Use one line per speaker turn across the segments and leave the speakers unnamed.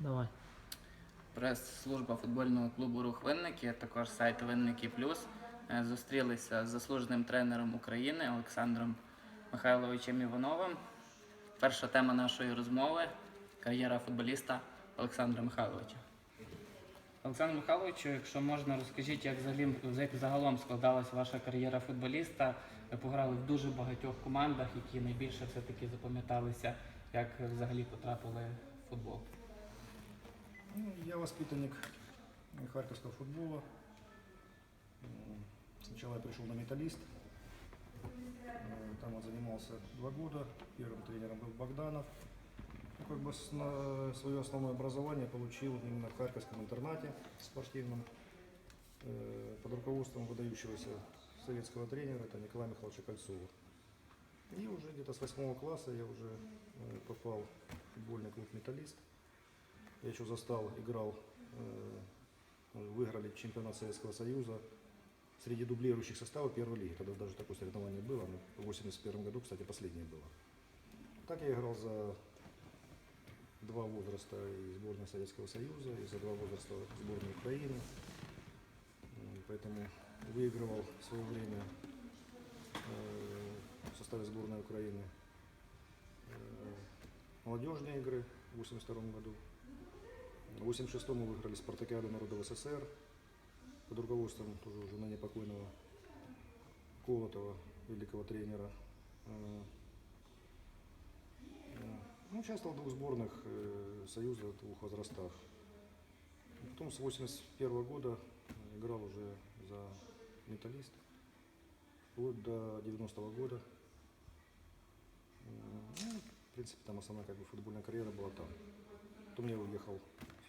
Давай.
Прес-служба футбольного клубу Рух Винники, також сайт Винники Плюс е, зустрілися з заслуженим тренером України Олександром Михайловичем Івановим. Перша тема нашої розмови кар'єра футболіста Олександра Михайловича. Олександр Михайловичу, якщо можна, розкажіть, як взагалі як загалом складалась ваша кар'єра футболіста. Ви пограли в дуже багатьох командах, які найбільше все-таки запам'яталися, як взагалі потрапили в футбол.
Ну, Я воспитанник харьковского футбола. Сначала я пришел на металлист. Э, Там вот занимался два года. Первым тренером был Богданов. Ну, как бы свое основное образование получил именно в Харьковском интернате спортивном э, под руководством выдающегося советского тренера, это Николая Михайловича Кольцова. И уже где-то с восьмого класса я уже э, попал в футбольный клуб «Металлист». Я еще застал, играл, э, выиграли чемпионат Советского Союза среди дублирующих составов первой лиги. Тогда даже такое соревнование было. В 81 году, кстати, последнее было. Так я играл за два возраста и сборной Советского Союза, и за два возраста сборной Украины. Поэтому выигрывал в свое время э, в составе сборной Украины э, молодежные игры в 82 году. В 86 мы выиграли спартакиаду народов СССР под руководством тоже уже ныне покойного Колотова, великого тренера. Э, э, Ну, участвовал в двух сборных э, Союза двух возрастах. Потом с 81 года играл уже за металлист. Вплоть до 90 года. М, Ну, в принципе, там основная как бы, футбольная карьера была там. Потом я уехал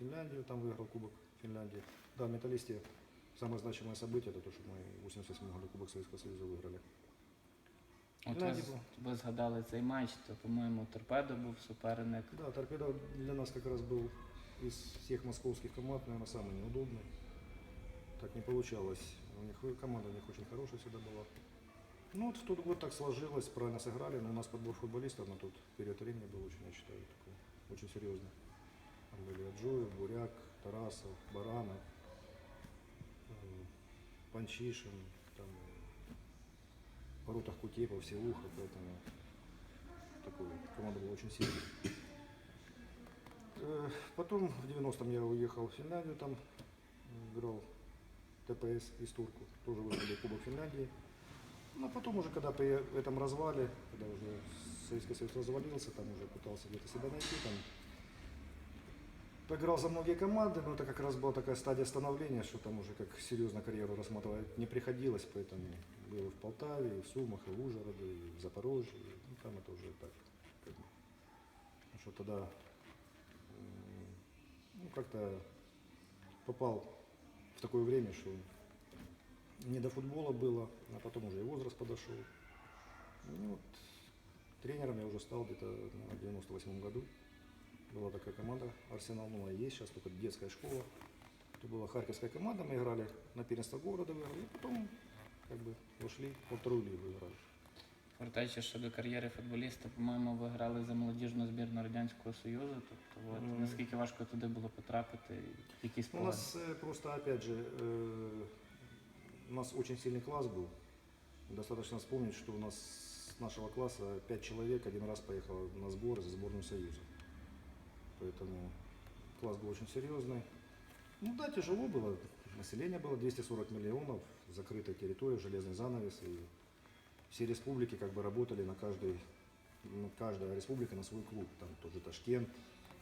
Финляндию, там выиграл Кубок Финляндии. Да, в «Металлисте» самое значимое событие, это то, что мы в 88 году Кубок Советского Союза выиграли.
От
Да,
ви,
типу.
ви згадали цей матч, то, по-моєму, торпедо був суперник.
Да, торпеда для нас как раз был из всех московских команд, наверное, самый неудобный. Так не получалось. У них и команда у них очень хорошая всегда была. Ну вот в тот год так сложилось, правильно сыграли, но у нас подбор футболистов на тот период времени был очень, я считаю, такой, очень серьезный. Были Аджоев, Буряк, Тарасов, Баранов, э, Панчишин, там, в воротах Кутепов, Севуха, поэтому такой, команда была очень сильная. Э, Потом в 90-м я уехал в Финляндию, там играл ТПС из Турку, тоже выиграли Кубок Финляндии. Ну, а потом уже, когда при этом развале, когда уже Советский Союз развалился, там уже пытался где-то себя найти, там поиграл за многие команды, но это как раз была такая стадия становления, что там уже как серьезно карьеру рассматривать не приходилось, поэтому был и в Полтаве, и в Сумах, и в Ужгороде, и в Запорожье, ну, там это уже так, как бы, что тогда ну, как-то попал в такое время, что не до футбола было, а потом уже и возраст подошел. Ну, вот, тренером я уже стал где-то в 98 году Была такая команда Арсенал, ну, она и есть сейчас, только детская школа. Это была харьковская команда, мы играли на первенство города, выиграли, и потом как бы вошли во вторую лигу играли.
Вертаючись щодо кар'єри футболіста, по-моєму, ви грали за молодіжну збірну Радянського Союзу. Тобто, от,
Мгм.
наскільки важко туди було потрапити, які
Ну, У
спогади?
нас э, просто, опять же, э, у нас очень сильный класс был. Достаточно вспомнить, что у нас с нашего класса пять человек один раз поехало на сборы за сборную Союза. Поэтому класс был очень серьезный. Ну да, тяжело было. Население было 240 миллионов, закрытая территория, железный занавес. И все республики как бы работали на каждой, ну, каждая республика на свой клуб. Там тоже Ташкент,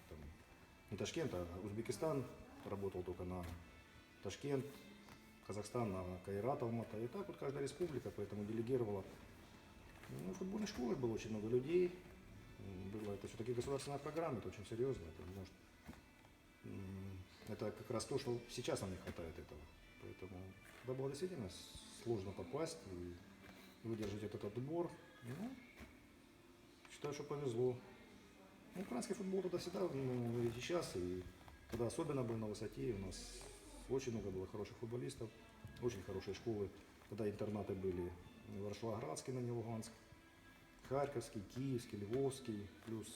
там, не Ташкент, а Узбекистан работал только на Ташкент, Казахстан на Кайрат, Алмата. И так вот каждая республика, поэтому делегировала. Ну, в футбольной школе было очень много людей. Было это все-таки государственная программа, это очень серьезно. Это, может, это как раз то, что сейчас нам не хватает этого. Поэтому туда было действительно сложно попасть и выдержать этот отбор. Ну, считаю, что повезло. Ну, украинский футбол тогда всегда, ну, и сейчас, и тогда особенно был на высоте. У нас очень много было хороших футболистов, очень хорошие школы. Тогда интернаты были Варшавоградский на Луганск, Харьковский, Киевский, Львовский, плюс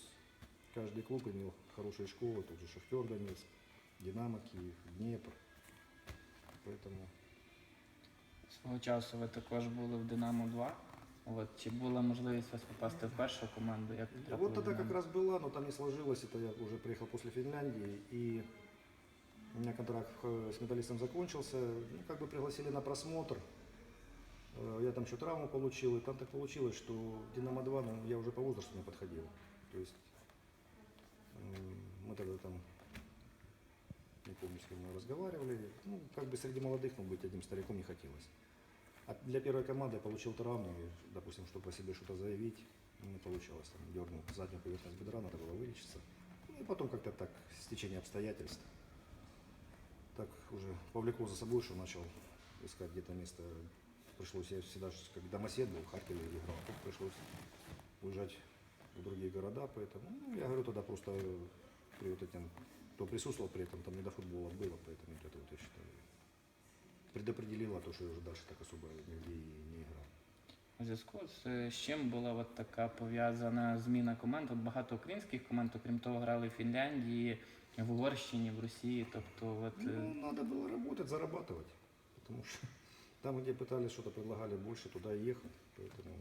каждый клуб имел хорошие школы, тот же Шахтер Донецк, Динамо Киев, Днепр. Поэтому
Свого часу ви також були в Динамо 2. От, чи була можливість у вас попасти в першу команду? Як потрапили
вот
в
тогда как
Динамо?
раз была, но там не сложилось. Это я уже приехал после Финляндии, и у меня контракт э, с металлистом закончился. Ну, как бы пригласили на просмотр. Э, Я там еще травму получил, и там так получилось, что в Динамо-2 ну, я уже по возрасту не подходил. То есть мы тогда там, не помню, с кем мы разговаривали, ну, как бы среди молодых, ну, быть одним стариком не хотелось. А для первой команды я получил травму, и, допустим, чтобы о себе что-то заявить, ну, не получалось. Там, дернул заднюю поверхность бедра, надо было вылечиться. Ну, И потом как-то так, стечение обстоятельств, так уже повлекло за собой, что начал искать где-то место Пришлось, я всегда, ж как домосед был, в Харькове играл, тут пришлось уезжать в другие города, поэтому, ну, я говорю, тогда просто э, при вот этим, кто присутствовал при этом, там не до футбола было, поэтому вот это вот, я считаю, предопределило то, что я уже дальше так особо нигде и не играл.
У зв'язку з е, з чим була от така пов'язана зміна команд? От багато українських команд, окрім того, грали в Фінляндії, в Угорщині, в Росії. Тобто, от, е,
Ну, надо было работать, зарабатывать. Потому что там, где пытались что-то предлагали больше, туда и ехать. Поэтому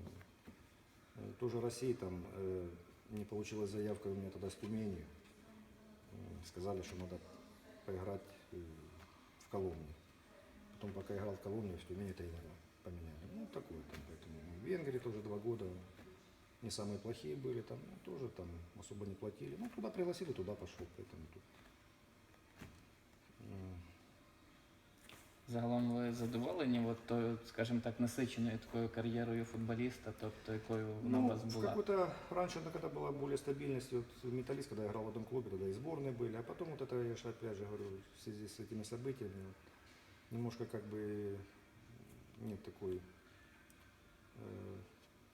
э, тоже России там э, не получилась заявка у меня тогда с Тюмени. М, Сказали, что надо поиграть э, в Коломне. Потом, пока играл в Коломне, в Тюмени тренера поменяли. Ну, такое там. Поэтому в Венгрии тоже два года не самые плохие были. Там ну, тоже там особо не платили. Ну, туда пригласили, туда пошел. Поэтому тут
загалом ви задоволені, от тою, скажімо так, насиченою такою кар'єрою футболіста, тобто якою вона у
Ну,
вас
в
була?
какой-то раньше, ну, когда была более стабильность, вот металлист, когда я играл в одном клубе, тогда и сборные были, а потом вот это, я же опять же говорю, в связи с этими событиями, вот, немножко как бы нет такой э,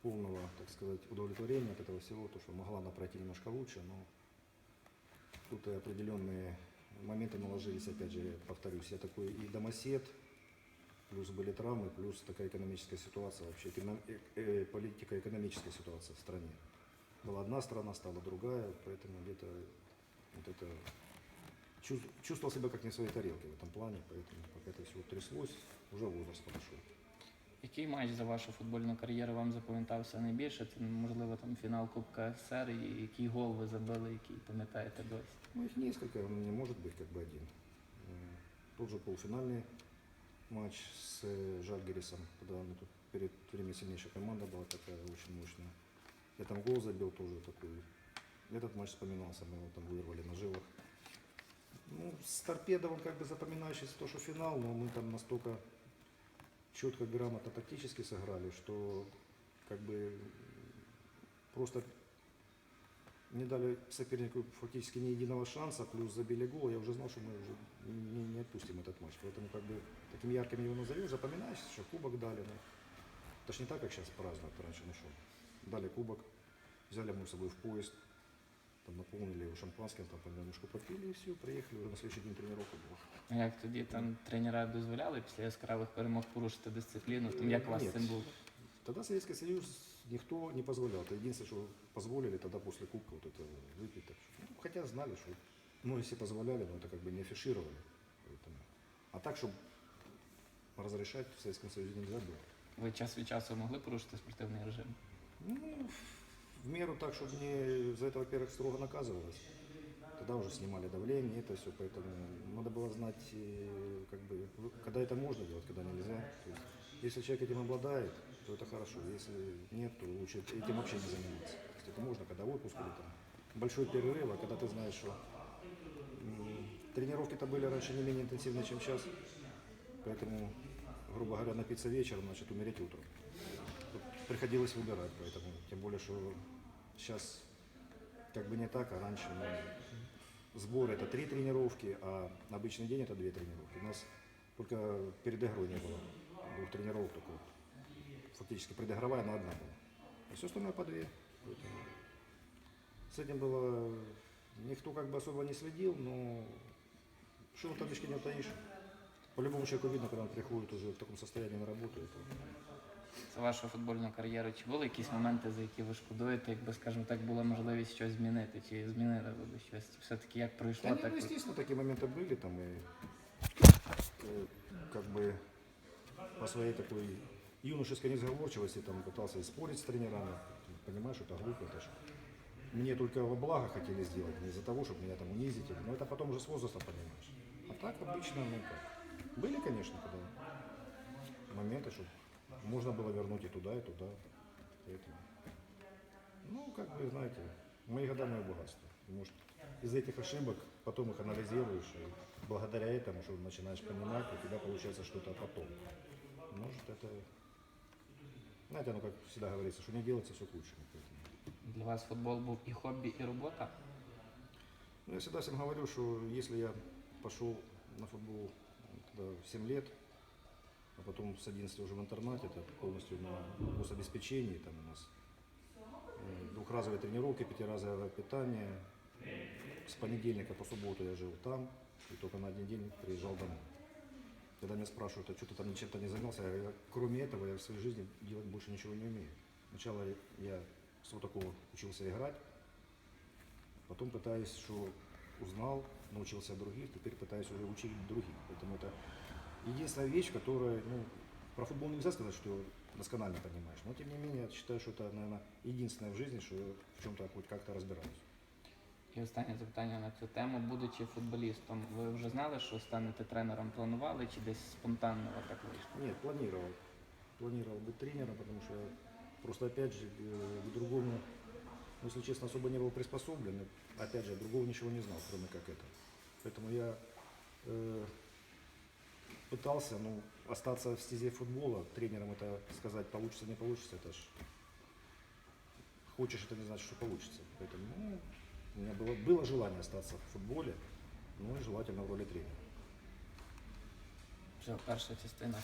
полного, так сказать, удовлетворения от этого всего, то, что могла она пройти немножко лучше, но тут и определенные моменты наложились, опять же, повторюсь, я такой и домосед, плюс были травмы, плюс такая экономическая ситуация вообще, э, э, политика экономическая ситуация в стране. Была одна страна, стала другая, поэтому где-то вот это чувс- чувствовал себя как не в своей тарелке в этом плане, поэтому пока это все тряслось, уже возраст подошел.
Який матч за вашу футбольну кар'єру вам запам'ятався найбільше? Це можливо там фінал Кубка СССР, і який гол ви забили, який пам'ятаєте досі?
Ну, их несколько, не может быть как бы один. М, Тот же полуфинальный матч с э, Жальгерисом, когда мы тут перед время сильнейшая команда была такая очень мощная. Я там гол забил тоже такой. Этот матч вспоминался, мы его там вырвали на жилах. Ну, с торпедовым как бы запоминающийся то, что финал, но мы там настолько четко, грамотно, тактически сыграли, что как бы просто не дали сопернику фактически ни единого шанса, плюс забили гол, я уже знал, что мы уже не, не отпустим этот матч. Поэтому как бы таким ярким его назовешь, запоминаешь, что кубок дали. Ну, это ж не так, как сейчас празднуют, раньше нашел. Дали кубок, взяли мы с собой в поезд, там наполнили его шампанским, там по немножко попили и все, приехали, уже на следующий день тренировка была.
А Як тоді там тренера дозволяли після яскравих перемог порушити дисципліну? Там як у вас з
Нет.
цим було?
Тогда Советский Союз никто не позволял. Это единственное, что позволили тогда после Кубка вот это выпить. Так что, ну, хотя знали, что ну, если позволяли, но это как бы не афишировали. Поэтому. А так, чтобы разрешать в Советском Союзе нельзя было.
Ви час від часу могли порушити спортивний режим?
Ну, в меру так, чтобы не за это, во-первых, строго наказывалось. Тогда уже снимали давление, это все, поэтому надо было знать, э, как бы, когда это можно делать, когда нельзя. То есть, если человек этим обладает, то это хорошо. Если нет, то лучше этим вообще не заниматься. То есть это можно, когда отпуск или там большой перерыв, а когда ты знаешь, что тренировки-то были раньше не менее интенсивные, чем сейчас. Поэтому, грубо говоря, напиться вечером, значит умереть утром. Тут приходилось выбирать, поэтому, тем более, что сейчас как бы не так, а раньше ну, сбор это три тренировки, а обычный день это две тренировки. У нас только перед игрой не было двух тренировок, только вот фактически предыгровая на одна была. А все остальное по две. Поэтому с этим было никто как бы особо не следил, но что в табличке не утаишь. По любому человеку видно, когда он приходит уже в таком состоянии на работу. Это
вашу футбольну кар'єру, чи були якісь моменти, за які ви шкодуєте, якби, скажімо так, була можливість щось змінити, чи змінили ви би щось? Все-таки як пройшло,
Да, не,
так
ну,
ви-
естественно, такие моменты были там и э, как бы по своей такой юношеской несговорчивости там пытался и спорить с тренерами. Ты понимаешь, что это глупо, это ж мне только во благо хотели сделать, не из-за того, чтобы меня там унизить. Но это потом уже с возрастом понимаешь. А так обычно, ну как. Были, конечно, когда моменты, что можно было вернуть и туда, и туда. Поэтому. Ну, как бы, знаете, мои года мое богатство. Может, из этих ошибок потом их анализируешь, и благодаря этому, что начинаешь понимать, у тебя получается что-то потом. Может, это... Знаете, ну, как всегда говорится, что не делается, все к лучшему. Поэтому.
для вас футбол був і хобі, і робота?
Ну, я всегда всем говорю, что если я пошел на футбол тогда в 7 лет, а потом с 11 уже в интернате, это полностью на гособеспечении, там у нас э, двухразовые тренировки, пятиразовое питание. С понедельника по субботу я жил там, и только на один день приезжал домой. Когда меня спрашивают, а что ты там чем-то не занялся, я говорю, кроме этого я в своей жизни делать больше ничего не умею. Сначала я с вот такого учился играть, Потом пытаюсь, что узнал, научился других, теперь пытаюсь уже учить других. Поэтому это единственная вещь, которая, ну, про футбол нельзя сказать, что досконально понимаешь. Но тем не менее, я считаю, что это, наверное, единственное в жизни, что я в чем-то хоть как-то разбираюсь.
І останнє запитання на цю тему. Будучи футболістом, ви вже знали, що станете тренером? Планували чи десь спонтанно так вийшло?
Нет, планировал. Планировал быть тренером, потому что я просто, опять же, э, к другому, ну, если честно, особо не был приспособлен. И, Опять же, другого ничего не знал, кроме как это. Поэтому я э, пытался ну, остаться в стезе футбола. Тренером это сказать получится, не получится, это ж хочешь, это не значит, что получится. Поэтому ну, у меня было, было желание остаться в футболе, ну и желательно в роли тренера.
Вже перша частина